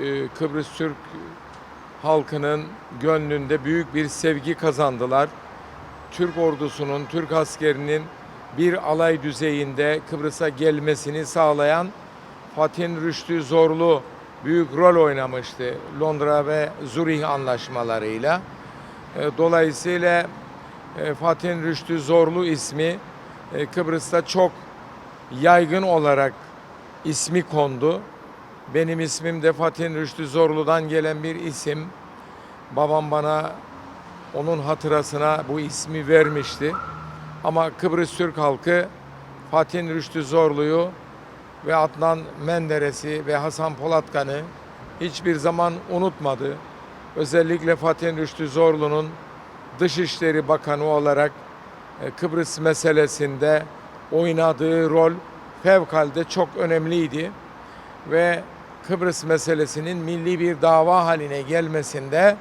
e, Kıbrıs Türk halkının gönlünde büyük bir sevgi kazandılar. Türk ordusunun, Türk askerinin bir alay düzeyinde Kıbrıs'a gelmesini sağlayan Fatih Rüştü Zorlu büyük rol oynamıştı Londra ve Zürih anlaşmalarıyla. E, Dolayısıyla e, Fatih Rüştü Zorlu ismi e, Kıbrıs'ta çok yaygın olarak ismi kondu. Benim ismim de Fatih Rüştü Zorlu'dan gelen bir isim. Babam bana onun hatırasına bu ismi vermişti. Ama Kıbrıs Türk halkı Fatih Rüştü Zorlu'yu ve Adnan Menderes'i ve Hasan Polatkan'ı hiçbir zaman unutmadı. Özellikle Fatih Rüştü Zorlu'nun Dışişleri Bakanı olarak e, Kıbrıs meselesinde oynadığı rol fevkalade çok önemliydi ve Kıbrıs meselesinin milli bir dava haline gelmesinde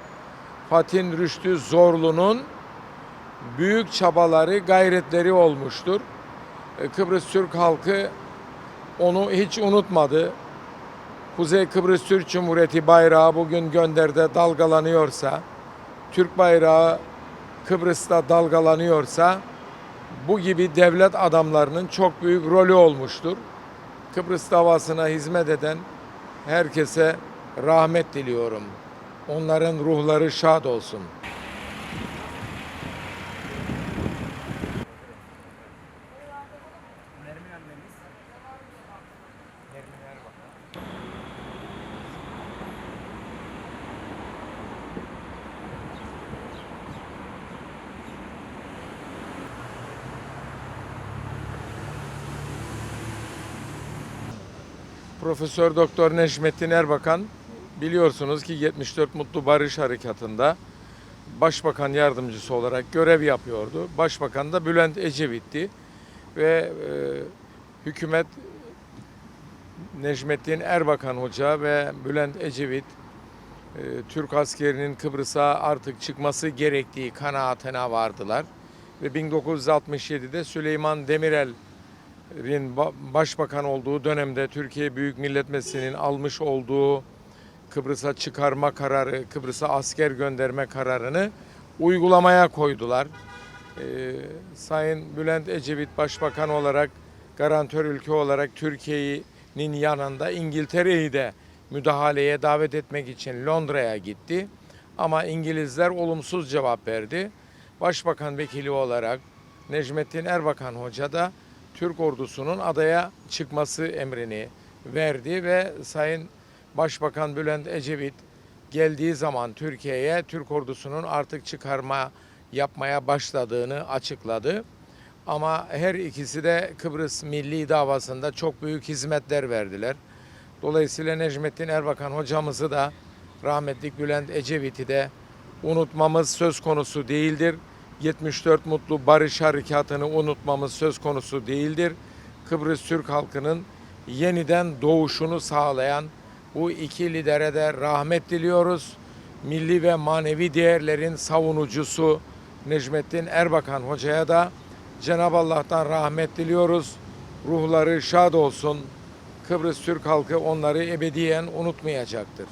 Fatih Rüştü Zorlu'nun büyük çabaları, gayretleri olmuştur. E, Kıbrıs Türk halkı onu hiç unutmadı. Kuzey Kıbrıs Türk Cumhuriyeti bayrağı bugün gönderde dalgalanıyorsa, Türk bayrağı Kıbrıs'ta dalgalanıyorsa bu gibi devlet adamlarının çok büyük rolü olmuştur. Kıbrıs davasına hizmet eden herkese rahmet diliyorum. Onların ruhları şad olsun. Profesör Doktor Necmettin Erbakan biliyorsunuz ki 74 Mutlu Barış Harekatı'nda Başbakan yardımcısı olarak görev yapıyordu. Başbakan da Bülent Ecevit'ti ve e, hükümet Necmettin Erbakan Hoca ve Bülent Ecevit e, Türk askerinin Kıbrıs'a artık çıkması gerektiği kanaatine vardılar. Ve 1967'de Süleyman Demirel'in ba- başbakan olduğu dönemde Türkiye Büyük Millet Meclisi'nin almış olduğu Kıbrıs'a çıkarma kararı, Kıbrıs'a asker gönderme kararını uygulamaya koydular. Ee, Sayın Bülent Ecevit Başbakan olarak, garantör ülke olarak Türkiye'nin yanında İngiltere'yi de müdahaleye davet etmek için Londra'ya gitti. Ama İngilizler olumsuz cevap verdi. Başbakan vekili olarak Necmettin Erbakan Hoca da Türk ordusunun adaya çıkması emrini verdi ve Sayın Başbakan Bülent Ecevit geldiği zaman Türkiye'ye Türk ordusunun artık çıkarma yapmaya başladığını açıkladı. Ama her ikisi de Kıbrıs milli davasında çok büyük hizmetler verdiler. Dolayısıyla Necmettin Erbakan hocamızı da rahmetlik Bülent Ecevit'i de unutmamız söz konusu değildir. 74 Mutlu Barış Harekatı'nı unutmamız söz konusu değildir. Kıbrıs Türk halkının yeniden doğuşunu sağlayan bu iki lidere de rahmet diliyoruz. Milli ve manevi değerlerin savunucusu Necmettin Erbakan Hoca'ya da Cenab-ı Allah'tan rahmet diliyoruz. Ruhları şad olsun. Kıbrıs Türk halkı onları ebediyen unutmayacaktır.